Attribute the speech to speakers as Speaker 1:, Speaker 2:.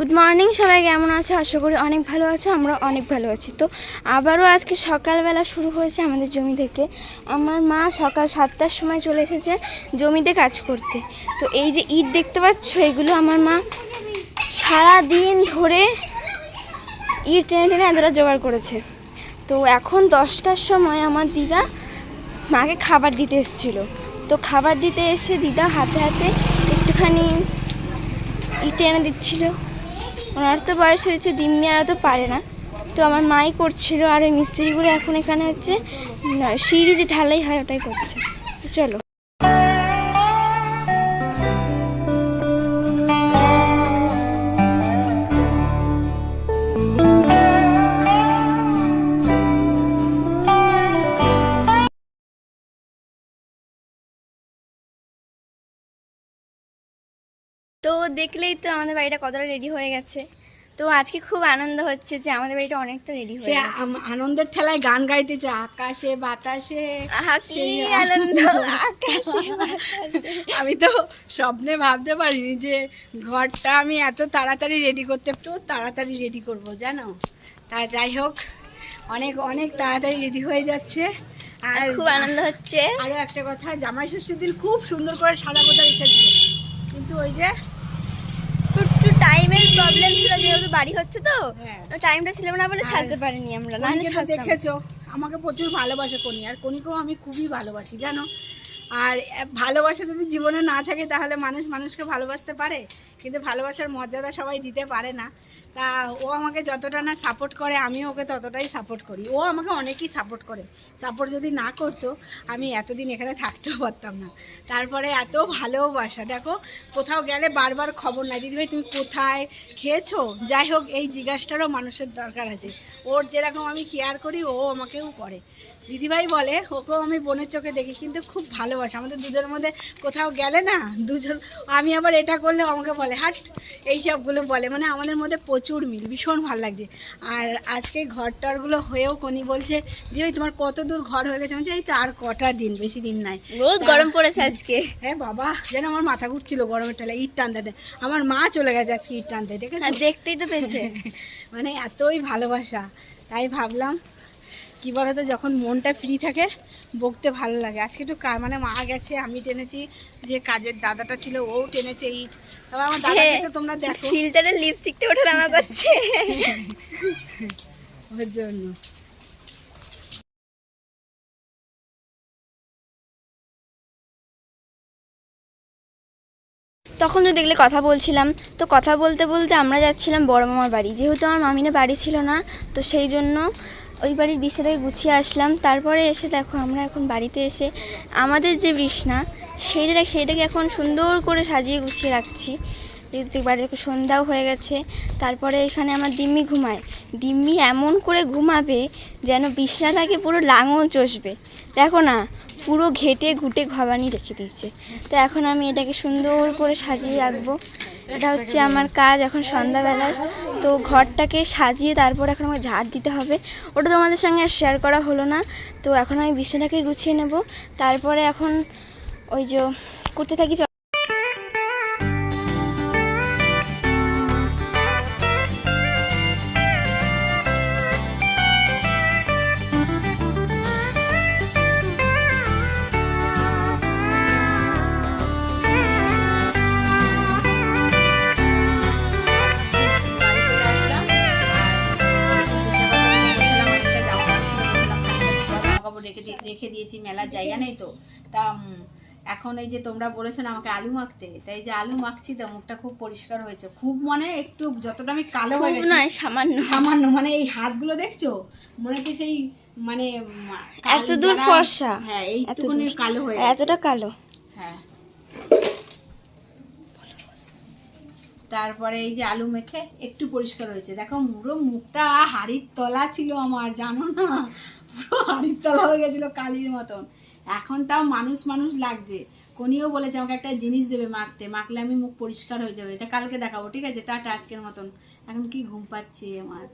Speaker 1: Good morning সবাই কেমন আছো? আশা করি অনেক ভালো আছো, আমরা অনেক ভালো আছি। তো আবারও আজকে সকালবেলা শুরু হয়েছে আমাদের জমি থেকে। আমার মা সকাল সাতটার সময় চলে এসেছে জমিতে কাজ করতে। তো এই যে ইট দেখতে পাচ্ছ, এগুলো আমার মা সারা দিন ধরে ইট টেনে টেনে এতটা জোগাড় করেছে। তো এখন দশটার সময় আমার দিদা মাকে খাবার দিতে এসেছিল। তো খাবার দিতে এসে দিদা হাতে হাতে একটুখানি ইট এনে দিচ্ছিল। ওনার তো বয়স হয়েছে দিম্মি আর তো পারে না। তো আমার মাই করছিল আর ওই মিস্ত্রিগুলো এখন এখানে হচ্ছে সিঁড়ি যে ঢালাই হয় ওটাই করছে। চলো। তো দেখলেই তো আমাদের বাড়িটা কতটা রেডি হয়ে গেছে। তো আজকে খুব আনন্দ হচ্ছে যে আমাদের বাড়িটা অনেকটা রেডি হয়ে
Speaker 2: আনন্দের ঠেলায় গান গাইতেছে আকাশে বাতাসে
Speaker 1: আনন্দ আকাশে
Speaker 2: আমি তো স্বপ্নে ভাবতে পারিনি যে ঘরটা আমি এত তাড়াতাড়ি রেডি করতে তো তাড়াতাড়ি রেডি করব জানো? তা যাই হোক অনেক অনেক তাড়াতাড়ি রেডি হয়ে যাচ্ছে। আর
Speaker 1: খুব আনন্দ হচ্ছে।
Speaker 2: আরও একটা কথা জামাই ষষ্ঠীর দিন খুব সুন্দর করে সাদা কোথার ইচ্ছা ছিল। কিন্তু ওই যে
Speaker 1: একটু টাইমের প্রবলেম ছিল যেহেতু বাড়ি হচ্ছে তো
Speaker 2: হ্যাঁ।
Speaker 1: টাইমটা ছিল না বলে সাজতে পারিনি আমরা নাহলে
Speaker 2: দেখেছ আমাকে প্রচুর ভালোবাসে কনি আর কনিকেও আমি খুবই ভালোবাসি জানো? আর ভালোবাসা যদি জীবনে না থাকে তাহলে মানুষ মানুষকে ভালোবাসতে পারে কিন্তু ভালোবাসার মর্যাদা সবাই দিতে পারে না। তা ও আমাকে যতটা না সাপোর্ট করে, আমিও ওকে ততটাই সাপোর্ট করি। ও আমাকে অনেকই সাপোর্ট করে। সাপোর্ট যদি না করতো, আমি এতদিন এখানে থাকতেও পারতাম না। তারপরে এত ভালোবাসা। দেখো, কোথাও গেলে বারবার খবর নাই। দিদিভাই, তুমি কোথায় খেয়েছো? যাই হোক, এই জিজ্ঞাসাটারও মানুষের দরকার আছে। ওর যেরকম আমি কেয়ার করি ও আমাকেও করে। দিদিভাই বলে ওকেও আমি বোনের চোখে দেখি কিন্তু খুব ভালোবাসে। আমাদের দুজনের মধ্যে কোথাও গেলে না দুজন আমি আবার এটা করলে আমাকে বলে হাট এই সবগুলো বলে। মানে আমাদের মধ্যে প্রচুর মিল ভীষণ ভালো লাগছে। আর আজকে ঘর টরগুলো হয়েও কোনি বলছে দিদিভাই তোমার কত দূর ঘর হয়ে গেছে? আমি বলছি, এই তো আর কটা দিন বেশি দিন নাই।
Speaker 1: রোদ গরম পড়েছে আজকে।
Speaker 2: হ্যাঁ বাবা যেন আমার মাথা ঘুরছিল গরমের ঠেলা ইট টানতে আমার মা চলে গেছে আজকে ইট টানতে দেখেছ?
Speaker 1: আর দেখতেই তো পেয়েছে।
Speaker 2: মানে এতই ভালোবাসা। তাই ভাবলাম কি বলতো যখন মনটা ফ্রি থাকে বকতে ভালো লাগে। আজকে একটু মানে মা গেছে আমি টেনেছি যে কাজের দাদাটা ছিল ও টেনেছে ইট। তবে আমার দাদা তো তোমরা দেখো।
Speaker 1: ফিল্টারের লিপস্টিকটা ওঠা নামা করছে।
Speaker 2: ওর জন্য।
Speaker 1: তখন তো দেখলে কথা বলছিলাম। তো কথা বলতে বলতে আমরা যাচ্ছিলাম বড় মামার বাড়ি। যেহেতু আমার মামিনা বাড়ি ছিল না, তো সেই জন্য ওই বাড়ির বিছাটাকে গুছিয়ে আসলাম। তারপরে এসে দেখো আমরা এখন বাড়িতে এসে আমাদের যে বিছনা, সেইটা সেইটাকে এখন সুন্দর করে সাজিয়ে গুছিয়ে রাখছি। যেহেতু বাড়িতে সন্ধ্যাও হয়ে গেছে, তারপরে এখানে আমার দিম্মি ঘুমায়। দিম্মি এমন করে ঘুমাবে যেন বিছনাটাকে পুরো লাঙল চষবে। দেখো না পুরো ঘেটে ঘুটে ঘবানি রেখে দিয়েছে। তো এখন আমি এটাকে সুন্দর করে সাজিয়ে রাখব। এটা হচ্ছে আমার কাজ এখন সন্ধ্যাবেলায়। তো ঘরটাকে সাজিয়ে তারপর এখন আমাকে ঝাড় দিতে হবে। ওটা তোমাদের সঙ্গে আর শেয়ার করা হলো না। তো এখন আমি বিছানাকে গুছিয়ে নেব। তারপরে এখন ওই যে করতে থাকি
Speaker 2: রেখে দিয়েছি মেলার জায়গা নেই তো। তা এখন এই যে তোমরা বলেছ না আমাকে আলু মাখতে তাই যে আলু মাখছি তো মুখটা খুব পরিষ্কার হয়েছে। খুব মানে একটু যতটা আমি কালো হয়ে গেছি
Speaker 1: নয় সামান্য।
Speaker 2: সামান্য মানে এই হাতগুলো দেখছ? মনে হচ্ছে সেই মানে এতদূর কাল
Speaker 1: এত দূর ফর্সা।
Speaker 2: হ্যাঁ এইটুকুনি কালো হয়ে
Speaker 1: এতটা কালো।
Speaker 2: হ্যাঁ। তারপরে এই যে আলু মেখে একটু পরিষ্কার হয়েছে। দেখো পুরো মুখটা হাড়ির তলা ছিল আমার, জানো না? পুরো হাড়ির তলা হয়ে গেছিল কালির মতন। এখন তাও মানুষ মানুষ লাগছে। কোনিও বলেছে, আমাকে একটা জিনিস দেবে মাখতে। মাখলে আমি মুখ পরিষ্কার হয়ে যাবে। এটা কালকে দেখাবো, ঠিক আছে? টাটা, আজকের মতন। এখন কি ঘুম পাচ্ছি আমার।